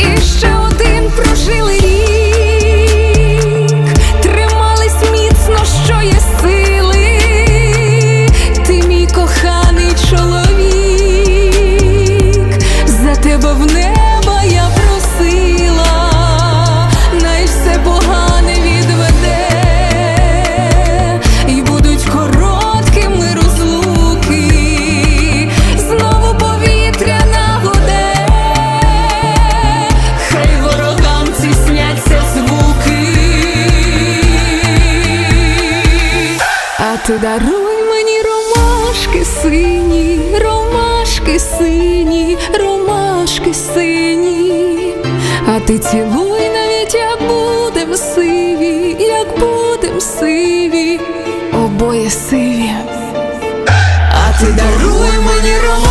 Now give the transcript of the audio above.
І ще ти даруй мені ромашки сині, ромашки сині, ромашки сині, а ти цілуй навіть як будем сиві, як будем сиві, обоє сиві. А ти даруй мені ромашки